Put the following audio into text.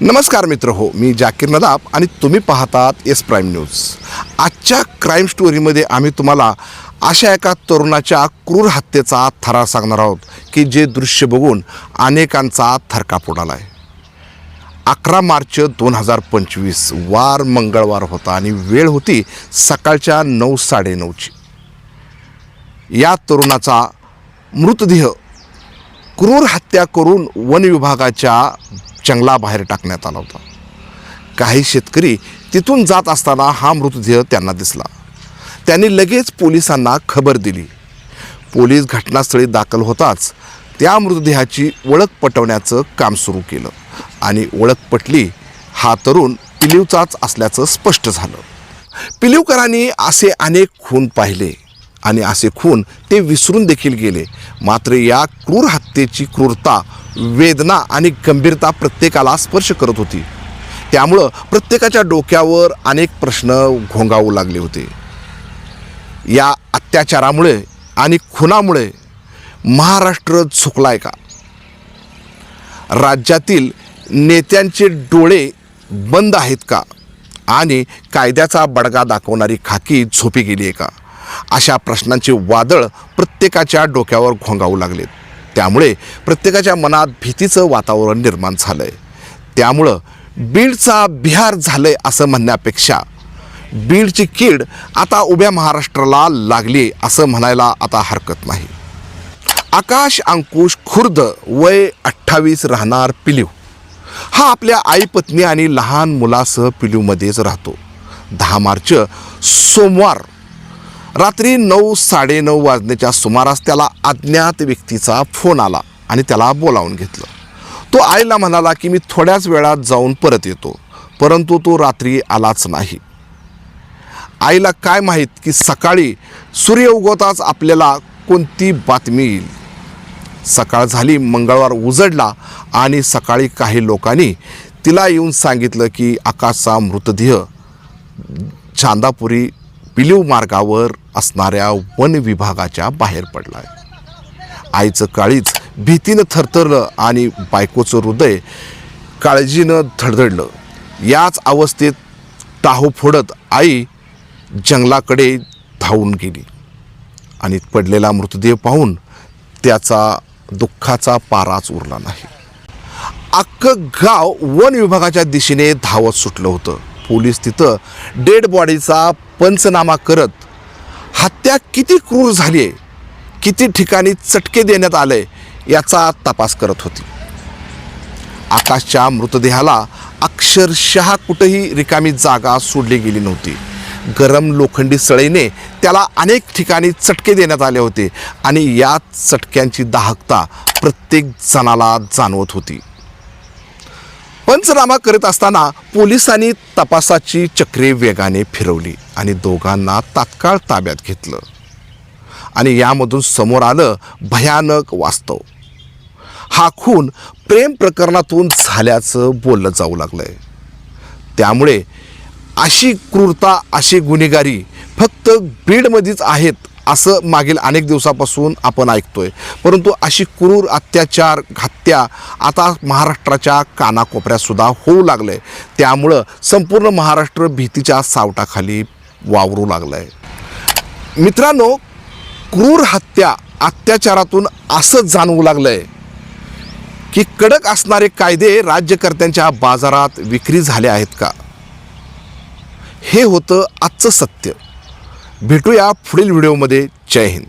नमस्कार मित्र हो मी जाकीर नदाब आणि तुम्ही पाहतात एस प्राईम न्यूज. आजच्या क्राईम स्टोरीमध्ये आम्ही तुम्हाला अशा एका तरुणाच्या क्रूर हत्येचा थरार सांगणार आहोत की जे दृश्य बघून अनेकांचा थरकाप उडाला आहे. अकरा मार्च दोन हजार पंचवीस वार मंगळवार होता आणि वेळ होती सकाळच्या नऊ साडेनऊची. या तरुणाचा मृतदेह क्रूर हत्या करून वन विभागाच्या जंगलाबाहेर टाकण्यात आला होता. काही शेतकरी तिथून जात असताना हा मृतदेह त्यांना दिसला. त्यांनी लगेच पोलिसांना खबर दिली. पोलीस घटनास्थळी दाखल होताच त्या मृतदेहाची ओळख पटवण्याचं काम सुरू केलं आणि ओळख पटली हा तरुण पिलीवचाच असल्याचं स्पष्ट झालं. पिलीवकरांनी असे अनेक खून पाहिले. आणि असे खून ते विसरून देखील गेले. मात्र या क्रूर हत्येची क्रूरता वेदना आणि गंभीरता प्रत्येकाला स्पर्श करत होती. त्यामुळं प्रत्येकाच्या डोक्यावर अनेक प्रश्न घोंगावू लागले होते. या अत्याचारामुळे आणि खुनामुळे महाराष्ट्र झुकलाय का? राज्यातील नेत्यांचे डोळे बंद आहेत का? आणि कायद्याचा बडगा दाखवणारी खाकी झोपी गेली आहे का? अशा प्रश्नांचे वादळ प्रत्येकाच्या डोक्यावर घोंगावू लागलेत त्यामुळे प्रत्येकाच्या मनात भीतीचं वातावरण निर्माण झालं आहे त्यामुळं बीडचा बिहार झालंय असं म्हणण्यापेक्षा बीडची कीड आता उभ्या महाराष्ट्राला लागली असं म्हणायला आता हरकत नाही. आकाश अंकुश खुर्द वय अठ्ठावीस राहणार पिलीव हा आपल्या आई पत्नी आणि लहान मुलासह पिलीवमध्येच राहतो. दहा मार्च सोमवार रात्री नऊ साडेनऊ वाजण्याच्या सुमारास त्याला अज्ञात व्यक्तीचा फोन आला आणि त्याला बोलावून घेतलं. तो आईला म्हणाला की मी थोड्याच वेळात जाऊन परत येतो परंतु तो रात्री आलाच नाही. आईला काय माहीत की सकाळी सूर्य उगवताच आपल्याला कोणती बातमी येईल. सकाळ झाली मंगळवार उजडला आणि सकाळी काही लोकांनी तिला येऊन सांगितलं की आकाशचा मृतदेह चांदापुरी पिलीव मार्गावर असणाऱ्या वन विभागाच्या बाहेर पडला आहे आईचं काळीच भीतीनं थरथरलं आणि बायकोचं हृदय काळजीनं धडधडलं. याच अवस्थेत टाहू फोडत आई जंगलाकडे धावून गेली. आणि पडलेला मृतदेह पाहून त्याचा दुःखाचा पाराच उरला नाही. अख्खं गाव वन विभागाच्या दिशेने धावत सुटलं होतं. पोलीस तिथं डेड बॉडीचा पंचनामा करत हत्या किती क्रूर झाली आहे किती ठिकाणी चटके देण्यात आले याचा तपास करत होती. आकाशच्या मृतदेहाला अक्षरशः कुठंही रिकामी जागा सोडली गेली नव्हती. गरम लोखंडी सळईने त्याला अनेक ठिकाणी चटके देण्यात आले होते आणि या चटक्यांची दाहकता प्रत्येक जणाला जाणवत होती. पंचनामा करीत असताना पोलिसांनी तपासाची चक्रे वेगाने फिरवली आणि दोघांना तात्काळ ताब्यात घेतलं. आणि यामधून समोर आलं भयानक वास्तव. हा खून प्रेम प्रकरणातून झाल्याचं बोललं जाऊ लागलंय. त्यामुळे अशी क्रूरता अशी गुन्हेगारी फक्त बीडमध्येच आहेत असं मागील अनेक दिवसापासून आपण ऐकतोय. परंतु अशी क्रूर अत्याचार हत्या आता महाराष्ट्राच्या कानाकोपऱ्यातसुद्धा होऊ लागलं आहे त्यामुळं संपूर्ण महाराष्ट्र भीतीच्या सावटाखाली वावरू लागलं आहे मित्रांनो क्रूर हत्या अत्याचारातून असं जाणवू लागलं आहे की कडक असणारे कायदे राज्यकर्त्यांच्या बाजारात विक्री झाले आहेत का? हे होतं आजचं सत्य. भेटूया पुढील व्हिडिओमध्ये. जय हिंद.